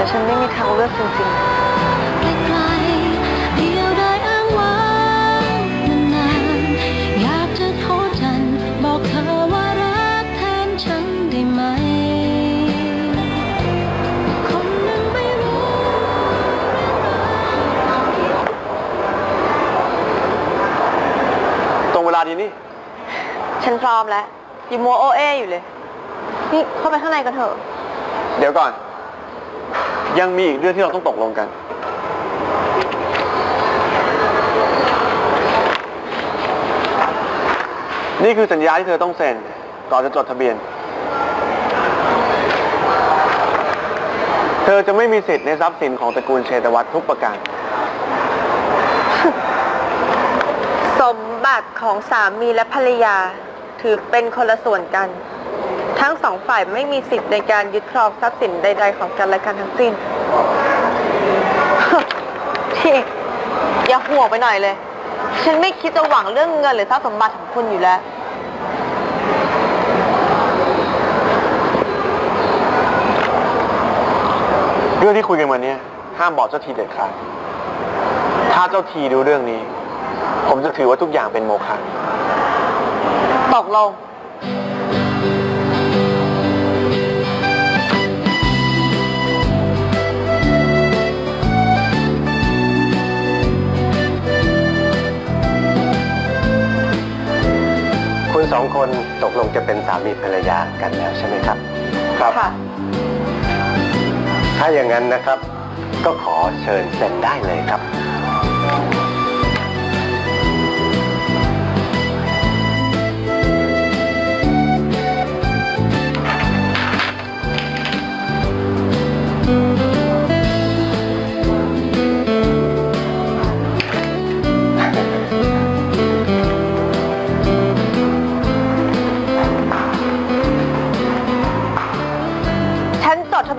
แต่ฉันไม่มีทางเลือกจริงไกลๆเดียวได้อ้างว้างนานๆอยากจะโทษฉันบอกเธอว่ารักแทนฉันได้ไหมคนหนึ่งไม่รู้ตรงเวลาดีนี่ๆฉันพร้อมแล้วอยังมัวโอเออยู่เลย นี่เข้าไปข้างในกันเถอะ เดี๋ยวก่อน ยังมีอีกเรื่องที่เราต้องตกลงกัน นี่คือสัญญาที่เธอต้องเซ็นก่อนจะจดทะเบียน เธอจะไม่มีสิทธิ์ในทรัพย์สินของตระกูลเชตวัตรทุกประการ สมบัติของสามีและภรรยาถือเป็นคนละส่วนกัน ทั้งสองฝ่ายไม่มีสิทธิ์ในการยึดครองทรัพย์สินใด ๆ ของกันและกันทั้งสิ้นพี่อย่าห่วงไปหน่อยเลย ฉันไม่คิดจะหวังเรื่องเงินหรือทรัพย์สมบัติของคุณอยู่แล้ว เรื่องที่คุยกันวันนี้ห้ามบอกเจ้าทีเด็ดขาด ถ้าเจ้าทีดูเรื่องนี้ ผมจะถือว่าทุกอย่างเป็นโมฆะตกลง สองคนตกลงจะเป็นสามีภรรยากันแล้วใช่ไหมครับ ครับ ค่ะ ถ้าอย่างนั้นนะครับ ก็ขอเชิญเซ็นได้เลยครับ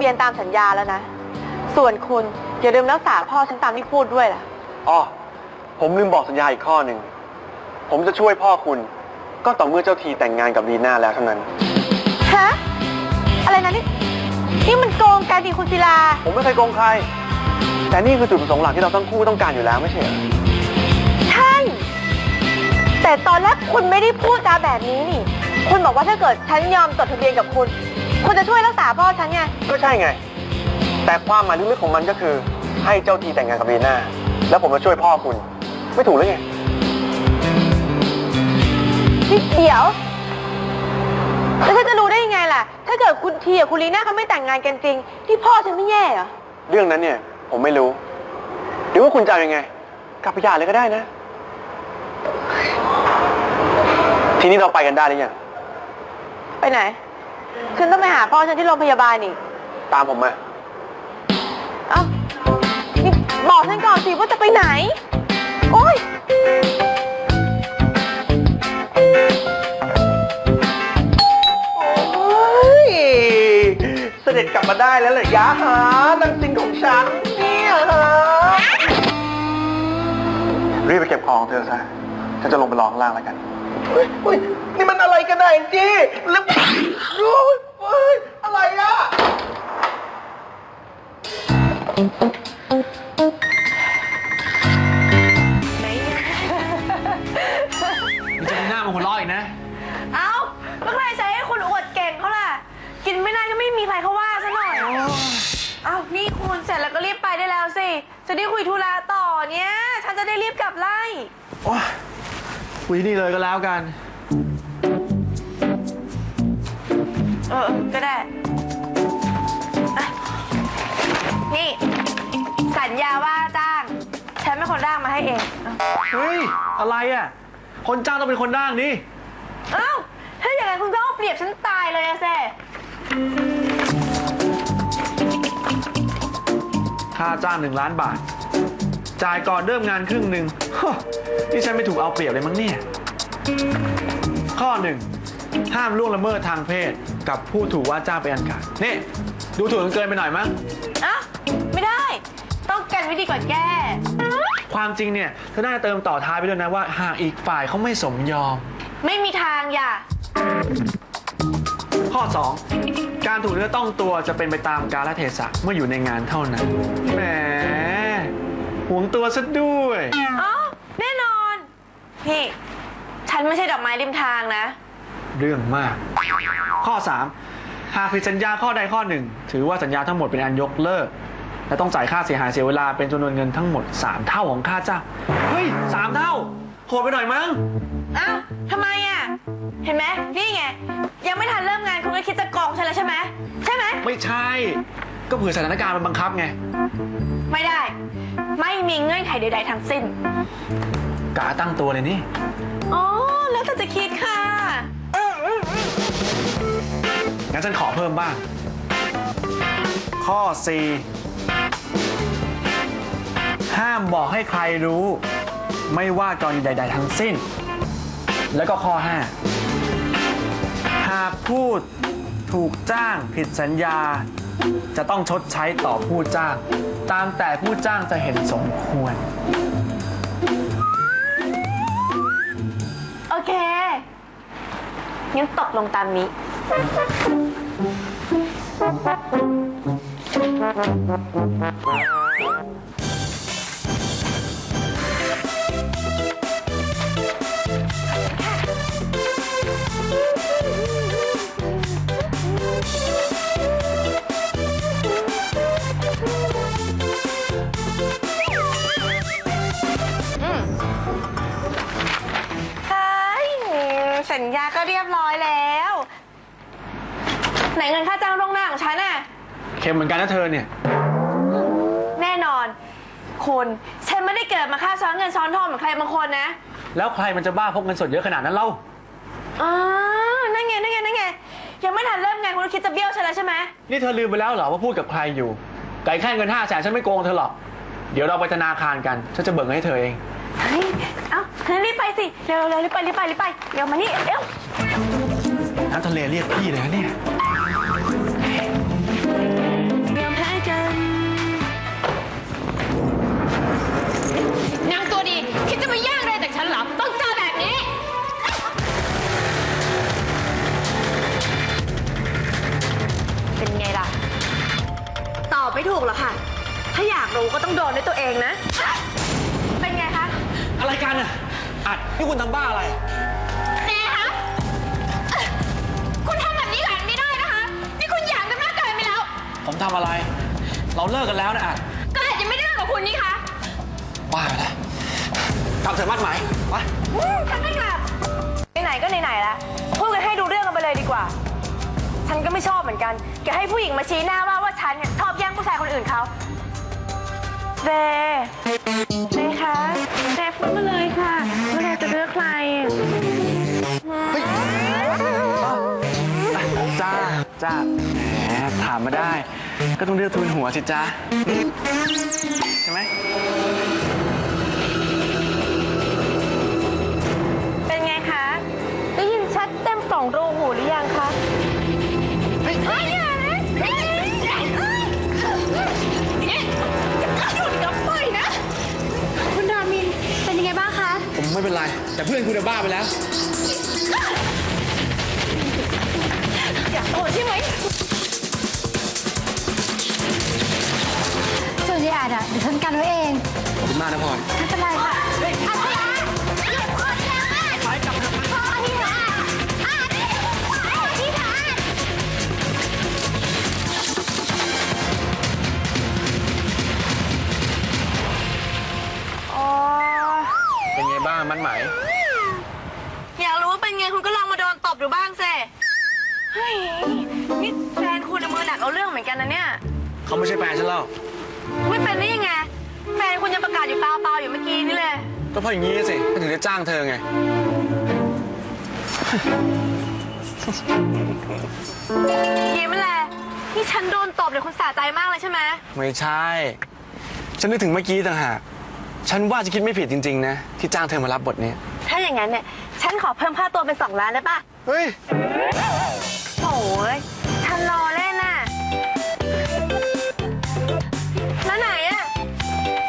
บียนตามสัญญาแล้วนะ ส่วนคุณอย่าลืมรักษาพ่อฉันตามที่พูดด้วยล่ะ อ๋อ ผมลืมบอกสัญญาอีกข้อหนึ่ง ผมจะช่วยพ่อคุณ ก็ต่อเมื่อเจ้าทีแต่งงานกับลีน่าแล้วเท่านั้น ฮะ อะไรนะนี่ นี่มันโกงการดีคุณศิลา ผมไม่เคยโกงใคร แต่นี่คือจุดประสงค์หลักที่เราทั้งคู่ต้องการอยู่แล้วไม่ใช่เหรอใช่ แต่ตอนแรกคุณไม่ได้พูดจาแบบนี้นี่ คุณบอกว่าถ้าเกิดฉันยอมจดทะเบียนกับคุณ คุณจะช่วยรักษาพ่อฉันไง ก็ใช่ไง แต่ความหมายลึกๆของมันก็คือให้เจ้าทีแต่งงานกับลีน่า แล้วผมจะช่วยพ่อคุณ ไม่ถูกหรือไง นี่เดี๋ยว แล้วฉันจะรู้ได้ยังไงล่ะ ถ้าเกิดคุณทีกับคุณลีน่าเขาไม่แต่งงานกันจริง ที่พ่อฉันไม่แย่เหรอ เรื่องนั้นเนี่ย ผมไม่รู้ หรือว่าคุณจะเอายังไง กลับไปหย่าเลยก็ได้นะ ทีนี้เราไปกันได้หรือยัง ไปไหน ฉันต้องไปหาพ่อฉันที่โรงพยาบาลนี่ตามผมมา เอ้านี่บอกฉันก่อนสิว่าจะไปไหน โอ๊ย โอ้ยเสด็จกลับมาได้แล้วเหรอยะฮะนางซิงของฉันเนี่ยฮะรีบไปเก็บของเธอซะฉันจะลงไปรอข้างล่างแล้วกัน เฮ้ยเฮ้ย นี่มันอะไรกันไหนยจีแล้วโอ้ยเฮ้ยอะไรอะ มันจะมีหน้ามาหัวเราะอีกนะ เอ้าแล้วใครใช้ให้คุณอวดเก่งเขาล่ะ กินไม่ได้ก็ไม่มีใครเขาว่าซะหน่อย เอ้า นี่คุณเสร็จแล้วก็รีบไปได้แล้วสิ จะได้คุยธุระต่อเนี่ย ฉันจะได้รีบกลับไล่ โอ้ยคุยนี่เลยก็แล้วกัน เออ ก็ได้อะนี่ สัญญาว่าจ้าง ฉันเป็นคนร่างมาให้เองเอาเฮ้ย อะไรอะ คนจ้างต้องเป็นคนร่างนี่ เอ้าถ้าอย่างนั้นคุณก็เอาเปรียบฉันตายเลยอะเซ่ค่าจ้างหนึ่งล้านบาท จ่ายก่อนเริ่มงานครึ่งหนึ่งฮะนี่ฉันไม่ถูกเอาเปรียบเลยมั้งเนี่ย ข้อหนึ่งห้ามล่วงละเมิดทางเพศ กับผู้ถูกว่าจ้างเป็นอันขาดนี่ดูถูกกันเกินไปหน่อยมั้งเอ้าไม่ได้ ต้องกันไว้ดีกว่าแก้ ความจริงเนี่ยเธอน่าจะเติมต่อท้ายไปด้วยนะว่าหากอีกฝ่ายเขาไม่สมยอม ไม่มีทางอย่า ข้อ 2 การถูกเนื้อต้องตัวจะเป็นไปตามกาลเทศะเมื่ออยู่ในงานเท่านั้นแหมหวงตัวซะด้วย อ๋อ แน่นอน พี่ ฉันไม่ใช่ดอกไม้ริมทางนะ เรื่องมาก ข้อ 3 หากผิดสัญญาข้อใดข้อหนึ่ง ถือว่าสัญญาทั้งหมดเป็นอันยกเลิก และต้องจ่ายค่าเสียหายเสียเวลาเป็นจำนวนเงินทั้งหมด 3 เท่าของค่าจ้างเฮ้ยสามเท่าโหดไปหน่อยมั้งเอ้าทำไมอะ เห็นไหมนี่ไง ยังไม่ทันเริ่มงานคุณก็คิดจะโกองฉันแล้วใช่ไหมใช่ไหม ไม่ใช่ ก็เผื่อสถานการณ์มันบังคับไง ไม่ได้ ไม่มีเงื่อนไขใดๆทั้งสิ้น กาตั้งตัวเลยนี่ อ๋อ แล้วแต่จะคิดค่ะ งั้นฉันขอเพิ่มบ้าง ข้อ 4 ห้ามบอกให้ใครรู้ ไม่ว่ากรณีใด ๆ ทั้งสิ้น แล้วก็ข้อ 5 หากพูดถูกจ้างผิดสัญญา จะต้องชดใช้ต่อผู้จ้าง ตามแต่ผู้จ้างจะเห็นสมควร โอเค งั้นตกลงตามนี้ สัญญาก็เรียร้อยแล้ว ไหนเงินค่าจ้างล่วงหน้าของฉันน่ะ เค็มเหมือนกันนะเธอเนี่ย แน่นอน คุณฉันไม่ได้เกิดมาค่าซ้อนเงินซ้อนทองเหมือนใครบางคนนะแล้วใครมันจะบ้าพกเงินสดเยอะขนาดนั้นเล่า อ๋อนั่นไงนั่นไงนั่นไง ยังไม่ทันเริ่มงานคุณก็คิดจะเบี้ยวฉันแล้วใช่ไหมนี่เธอลืมไปแล้วเหรอว่าพูดกับใครอยู่ ไก่แค่เงินห้าแสนฉันไม่โกงเธอหรอก เดี๋ยวเราไปธนาคารกัน ฉันจะเบิกเงินให้เธอเอง เฮ้ยเอ้างั้นรีบไปสิ เร็วเร็วรีบไปรีบไปรีบไป เดี๋ยวมานี่เร็วน้ำทะเลเรียกพี่เลยนะเนี่ย อัดนี่คุณทำบ้าอะไรแม่คะเอ่อคุณทำแบบนี้กับอันไม่ได้นะคะ นี่คุณหยามกันมากเกินไปแล้ว ผมทำอะไร เราเลิกกันแล้วนะอัดก็อาจจะไม่ได้เรื่องกับคุณนี่คะบ้าไปแล้วกลับเถอะมัดไหมไปฉันไม่กลับ ไหนๆก็ไหนๆแล้วพูดกันให้ดูเรื่องกันไปเลยดีกว่า ฉันก็ไม่ชอบเหมือนกันแกให้ผู้หญิงมาชี้หน้าว่าว่าฉันเนี่ยชอบแย่งผู้ชายคนอื่นเขา เจเจคะเจพูดมาเลยค่ะว่าเรจะเลือกใครจ้าจ้าแหมถามมาได้ ก็ต้องเลือกทุนหัวสิจ้าใช่ไหม ไม่เป็นไร แต่เพื่อนคุณจะบ้าไปแล้ว อยากโดนใช่ไหมส่วนยายอาดอะเดี๋ยวฉันกันไว้เอง ขอบคุณมากนะพลอยไม่เป็นไรค่ะ ไงบ้างมันไหม อยากรู้ว่าเป็นไงคุณก็ลองมาโดนตบดูบ้างสิเฮ้ยนี่แฟนคุณเอามือหนักเอาเรื่องเหมือนกันนะเนี่ย เขาไม่ใช่แฟนฉันแล้วไม่เป็นได้ยังไง แฟนคุณยังประกาศอยู่เปล่าๆอยู่เมื่อกี้นี่เลย ก็เพราะอย่างนี้สิก็ถึงได้จ้างเธอไง ยิ้มแหละนี่ฉันโดนตบเนี่ยคุณสะใจมากเลยใช่ไหม ไม่ใช่ ฉันนึกถึงเมื่อกี้ต่างหาก ฉันว่าจะคิดไม่ผิดจริง ๆ นะ ที่จ้างเธอมารับบทนี้ถ้าอย่างนั้นเนี่ย ฉันขอเพิ่มค่าตัวเป็นสองล้านได้ปะเฮ้ย โอ้ยฉันรอเล่นน่ะ แล้วไหนอะ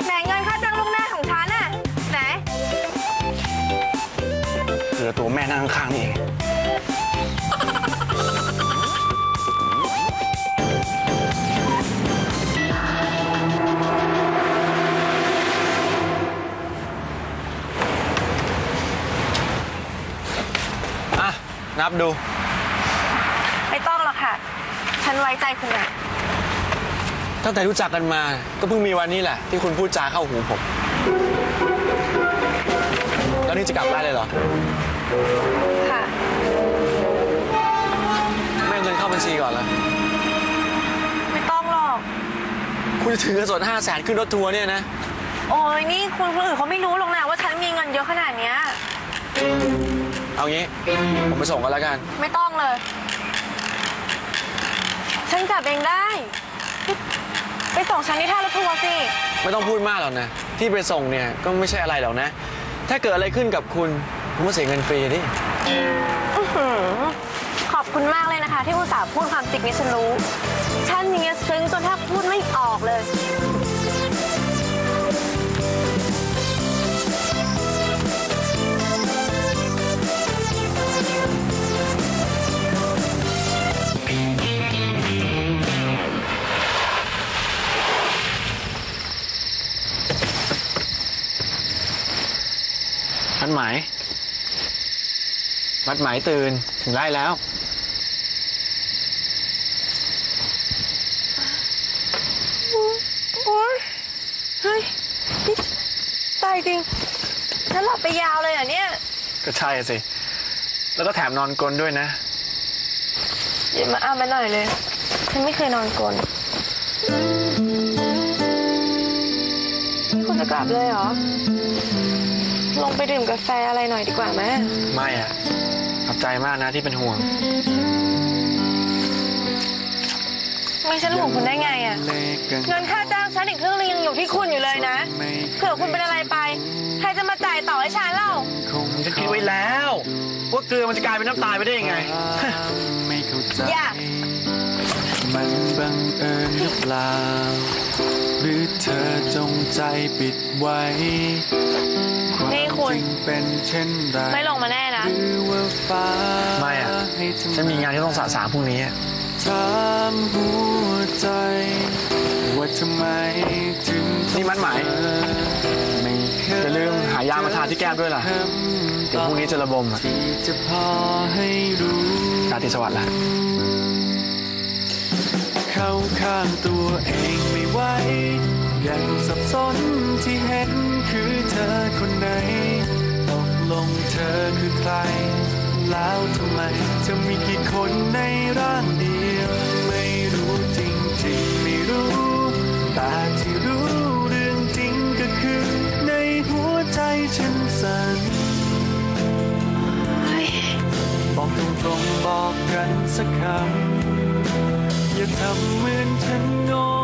ไหนเงินค่าจ้างลูกหน้าของฉันอะไหนเหลือตัวแม่นั่งข้างๆนี่เอง นับดู ไม่ต้องหรอกค่ะ ฉันไว้ใจคุณนะตั้งแต่รู้จักกันมา ก็เพิ่งมีวันนี้แหละ ที่คุณพูดจาเข้าหูผมแล้วนี่จะกลับบ้านเลยเหรอ ค่ะ ไม่เอาเงินเข้าบัญชีก่อนเหรอไม่ต้องหรอก คุณจะถือเงินสดห้าแสนขึ้นรถทัวร์เนี่ยนะ โอ้ยนี่คุณคนอื่นเขาไม่รู้หรอกนะว่าฉันมีเงินเยอะขนาดเนี้ย เอางี้ ผมไปส่งกันแล้วกัน ไม่ต้องเลย ฉันกลับเองได้ ไปส่งฉันที่ท่ารถทัวร์สิ ไม่ต้องพูดมากหรอกนะ ที่ไปส่งเนี่ยก็ไม่ใช่อะไรหรอกนะ ถ้าเกิดอะไรขึ้นกับคุณผมก็เสียเงินฟรีดิอื้อหือขอบคุณมากเลยนะคะ ที่อุตส่าห์พูดความจริงให้ฉันรู้ ฉันอย่างเงี้ยซึ้งจนแทบพูดไม่ออกเลย ดหมายมัดหมายตื่นถึงได้แล้ว โอ๊ยเฮ้ยนี่ตายจริงฉันหลับไปยาวเลยเหรอะเนี่ย ก็ใช่สิ แล้วก็แถมนอนกลนด้วยนะอย่ามาอ้ามาหน่อยเลย ฉันไม่เคยนอนกลนนี่คุณจะกลับเลยเหรอ ลงไปดื่มกาแฟอะไรหน่อยดีกว่าไหมไม่อะขอบใจมากนะที่เป็นห่วง ไม่ฉันห่วงคุณได้ไงอะเงินค่าจ้างฉันอีกครึ่งนึงยังอยู่ที่คุณอยู่เลยนะเผื่อคุณเป็นอะไรไป ใครจะมาจ่ายต่อให้ฉันเล่าผมจะคิดไว้แล้วว่าเกลือมันจะกลายเป็นน้ำตาลไปได้ยังไงไม่เข้าใจอย่า มันบังเอิญหรือเปล่า หรือเธอจงใจปิดไว้ความนี่คุณจริงเป็นเช่นไรไม่ลงมาแน่นะหรือว่าฟ้าไม่อะให้ทำฉันมีงานที่ต้องสะสางพรุ่งนี้อะถามหัวใจ ว่าทำไมถึงนี่มันหมายไม่เคยอย่าลืมหายามาทาที่แก้มด้วยล่ะเดี๋ยวพรุ่งนี้จะระบมอะที่จะพอให้รู้ราตรีสวัสดิ์ละ เข้าข้างตัวเองไม่ไหวยังสับสนที่เห็นคือเธอคนไหนตกลงเธอคือใคร แล้วทำไมจะมีกี่คนในร่างเดียว ไม่รู้จริงๆไม่รู้แต่ที่รู้เรื่องจริงก็คือ ในหัวใจฉันสั่นบอกตรงๆบอกกันสักคำ อย่าทำเหมือนฉันโง่